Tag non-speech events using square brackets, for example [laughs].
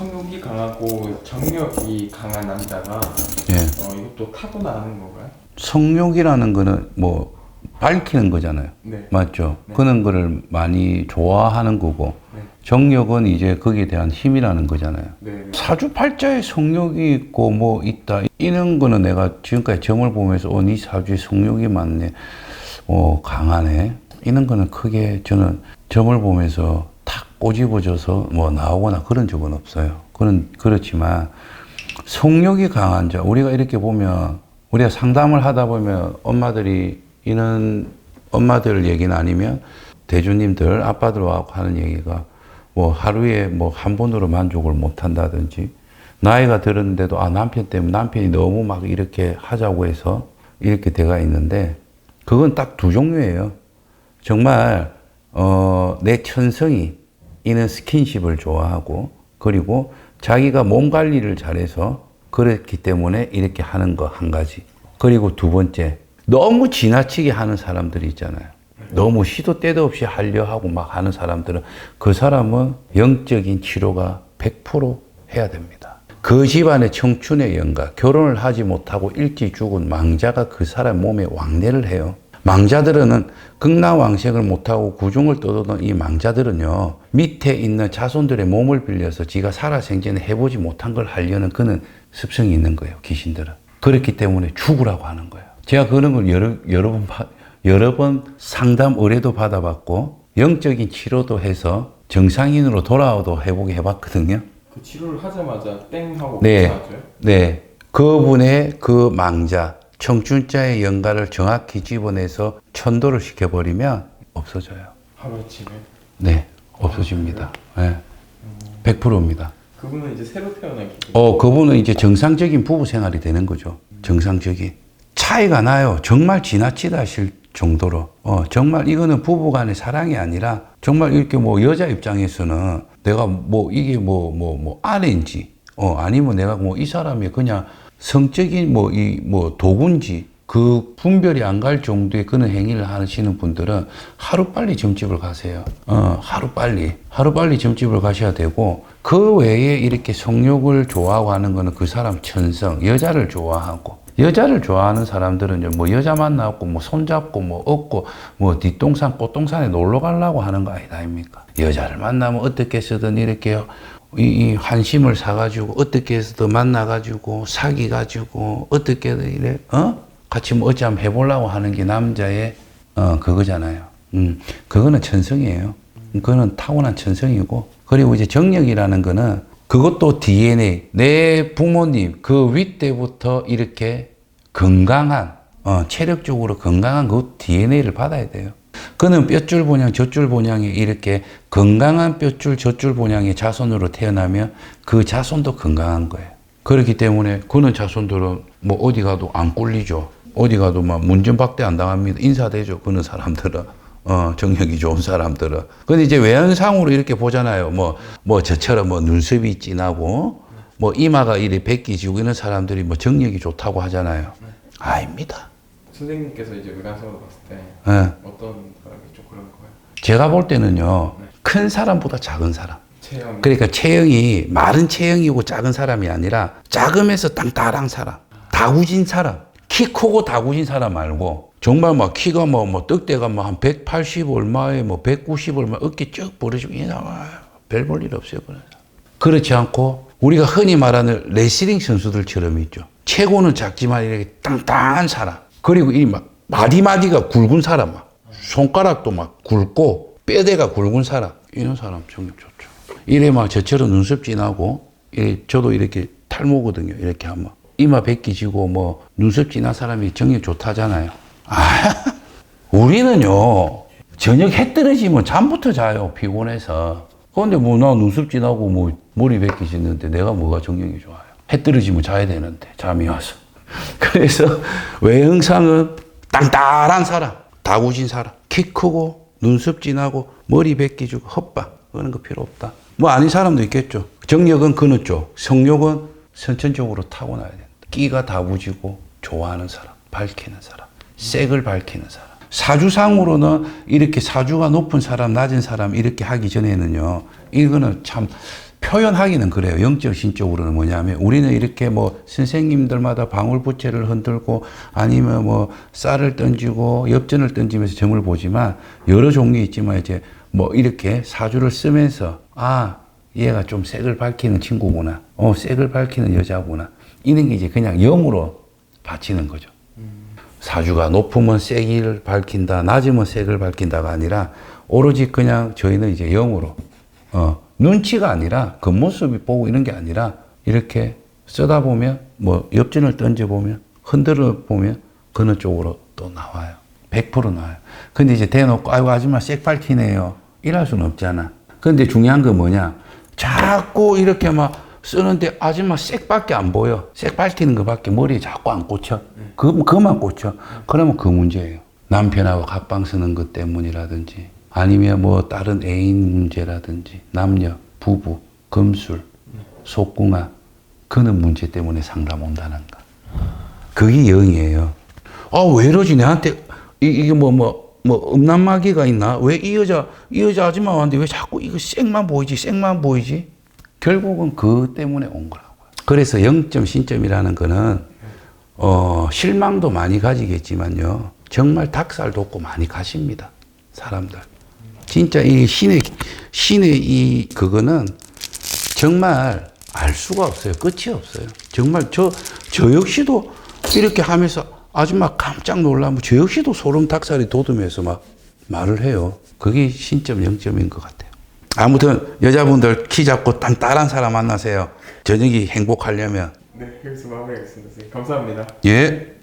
성욕이 강하고 정력이 강한 남자가 예. 어, 이것도 타고나는 건가요? 성욕이라는 거는 뭐 밝히는 거잖아요. 네. 맞죠? 네. 그런 거를 많이 좋아하는 거고 네. 정력은 이제 거기에 대한 힘이라는 거잖아요. 네. 네. 사주팔자에 성욕이 있고 뭐 있다 이런 거는 내가 지금까지 점을 보면서 어, 네 사주에 성욕이 많네, 어 강하네 이런 거는 크게 저는 점을 보면서 탁 꼬집어져서 뭐 나오거나 그런 적은 없어요. 그런 그렇지만 성욕이 강한 자 우리가 이렇게 보면 우리가 상담을 하다 보면 엄마들이 이런 엄마들 얘기는 아니면 대주님들 아빠들 와 하는 얘기가 뭐 하루에 뭐 한 번으로 만족을 못 한다든지 나이가 들었는데도 아 남편 때문에 남편이 너무 막 이렇게 하자고 해서 이렇게 돼가 있는데 그건 딱 두 종류예요. 정말 어, 내 천성이 이는 스킨십을 좋아하고 그리고 자기가 몸 관리를 잘해서 그렇기 때문에 이렇게 하는 거 한 가지. 그리고 두 번째 너무 지나치게 하는 사람들이 있잖아요. 너무 시도 때도 없이 하려 하고 막 하는 사람들은 그 사람은 영적인 치료가 100% 해야 됩니다. 그 집안의 청춘의 영가, 결혼을 하지 못하고 일찍 죽은 망자가 그 사람 몸에 왕래를 해요. 망자들은 극락왕생을 못하고 구중을 떠도던 이 망자들은요, 밑에 있는 자손들의 몸을 빌려서 지가 살아생전에 해보지 못한 걸 하려는 그는 습성이 있는 거예요, 귀신들은. 그렇기 때문에 죽으라고 하는 거예요. 제가 그런 걸 여러, 여러 번, 바- 여러 번 상담 의뢰도 받아봤고, 영적인 치료도 해서 정상인으로 돌아오도 해보게 해봤거든요. 그 치료를 하자마자 땡 하고 네. 네. 그분의 그 망자, 청춘자의 영가를 정확히 집어내서 천도를 시켜버리면 없어져요. 하루아침에 네. 없어집니다. 네. 100%입니다. 그분은 이제 새로 태어나기 어, 그분은 이제 정상적인 부부 생활이 되는 거죠. 정상적인. 차이가 나요. 정말 지나치다 하실 정도로. 어, 정말 이거는 부부 간의 사랑이 아니라 정말 이렇게 뭐 여자 입장에서는 내가 뭐 이게 뭐, 뭐, 뭐 아내인지, 어, 아니면 내가 뭐 이 사람이 그냥 성적인 뭐 이 뭐 도구인지 그 분별이 안 갈 정도의 그런 행위를 하시는 분들은 하루빨리 점집을 가세요. 어, 하루빨리. 하루빨리 점집을 가셔야 되고, 그 외에 이렇게 성욕을 좋아하고 하는 거는 그 사람 천성, 여자를 좋아하고, 여자를 좋아하는 사람들은 뭐 여자 만나고 뭐 손잡고 뭐 얻고 뭐 뒷동산 꽃동산에 놀러 가려고 하는 거 아니다 아닙니까? 여자를 만나면 어떻게 해서든 이렇게 이, 이 환심을 사가지고 어떻게 해서든 만나가지고 사귀가지고 어떻게든 이래 어 같이 뭐 어찌 한번 해보려고 하는 게 남자의 어 그거잖아요. 음 그거는 천성이에요. 그거는 타고난 천성이고 그리고 이제 정력이라는 거는 그것도 DNA 내 부모님 그 윗때부터 이렇게 건강한 어, 체력적으로 건강한 그 DNA를 받아야 돼요. 그는 뼈줄 본향, 젖줄 본향이 이렇게 건강한 뼈줄, 젖줄 본향의 자손으로 태어나면 그 자손도 건강한 거예요. 그렇기 때문에 그는 자손들은 뭐 어디 가도 안 꿀리죠. 어디 가도 막 문전박대 안 당합니다. 인사되죠. 그는 사람들은. 어, 정력이 좋은 사람들은. 근데 이제 외연상으로 이렇게 보잖아요. 뭐, 뭐 저처럼 뭐 눈썹이 진하고 뭐 이마가 이래 벗기지고 이런 사람들이 뭐 정력이 좋다고 하잖아요. 아닙니다. 선생님께서 이제 외관상으로 봤을 때 예. 어떤 사람이 좀 그런 거예요? 제가 볼 때는요, 큰 사람보다 작은 사람. 체형 그러니까 체형이 마른 체형이고 작은 사람이 아니라 작으면서 땅따랑 사람, 다구진 사람, 키 크고 다구진 사람 말고 정말 막 키가 뭐, 뭐 떡대가 뭐 한 180 얼마에 뭐 190 얼마 어깨 쭉 벌어지고 이나와 별볼 일 없어요 그런 사람. 그렇지 않고 우리가 흔히 말하는 레슬링 선수들처럼 있죠. 체고는 작지만 이렇게 땅땅한 사람. 그리고 이 막 마디마디가 굵은 사람 막 손가락도 막 굵고 뼈대가 굵은 사람 이런 사람 정말 좋죠. 이래 막 저처럼 눈썹 진하고 이래 저도 이렇게 탈모거든요. 이렇게 하면 이마 벗기지고 뭐 눈썹 진한 사람이 정력 좋다잖아요. 아, [laughs] 우리는요 저녁 해 떨어지면 잠부터 자요 피곤해서. 그런데 뭐 나 눈썹 진하고 뭐 머리 벗기지는데 내가 뭐가 정력이 좋아요. 해 떨어지면 자야 되는데 잠이 와서. 그래서 외형상은 땅땅한 사람, 다구진 사람, 키 크고 눈썹 진하고 머리 벗기주고 헛바 그런 거 필요 없다. 뭐 아닌 사람도 있겠죠. 정력은 그느 쪽, 성욕은 선천적으로 타고나야 된다. 끼가 다부지고 좋아하는 사람, 밝히는 사람, 색을 밝히는 사람. 사주상으로는 이렇게 사주가 높은 사람, 낮은 사람 이렇게 하기 전에는요. 이거는 참 표현하기는 그래요. 영적 신적으로는 뭐냐면 우리는 이렇게 뭐 선생님들마다 방울부채를 흔들고 아니면 뭐 쌀을 던지고 엽전을 던지면서 점을 보지만 여러 종류 있지만 이제 뭐 이렇게 사주를 쓰면서 아 얘가 좀 색을 밝히는 친구구나. 어 색을 밝히는 여자구나. 이런 게 이제 그냥 영으로 바치는 거죠. 사주가 높으면 색을 밝힌다, 낮으면 색을 밝힌다가 아니라 오로지 그냥 저희는 이제 영으로 어, 눈치가 아니라 겉모습이 보고 이런 게 아니라 이렇게 쓰다 보면 뭐 엽전을 던져 보면 흔들어 보면 그런 쪽으로 또 나와요. 100% 나와요. 근데 이제 대놓고 아이고 아줌마 색 밝히네요. 이럴 수는 없잖아. 근데 중요한 건 뭐냐? 자꾸 이렇게 막 쓰는데 아줌마 색밖에 안 보여. 색 밝히는 거밖에 머리에 자꾸 안 꽂혀. 그, 그만 꽂혀. 그러면 그 문제예요. 남편하고 각방 쓰는 것 때문이라든지 아니면 뭐 다른 애인 문제라든지 남녀, 부부, 금술, 속궁합 그는 문제 때문에 상담 온다는 거. 그게 영이에요. 아, 왜 이러지? 내한테, 이, 이게 뭐, 뭐, 뭐, 음란마귀가 있나? 왜 이 여자, 이 여자 아줌마 왔는데 왜 자꾸 이거 색만 보이지? 색만 보이지? 결국은 그 때문에 온 거라고요. 그래서 영점, 신점이라는 거는, 어, 실망도 많이 가지겠지만요. 정말 닭살 돋고 많이 가십니다. 사람들. 진짜 이 신의, 신의 이, 그거는 정말 알 수가 없어요. 끝이 없어요. 정말 저, 저 역시도 이렇게 하면서 아줌마 깜짝 놀라면 저 역시도 소름 닭살이 돋으면서 막 말을 해요. 그게 신점, 영점인 것 같아요. 아무튼 여자분들 키 잡고 단단한 사람 만나세요. 저녁이 행복하려면. 네, 여기서 마무리하겠습니다. 감사합니다. 예.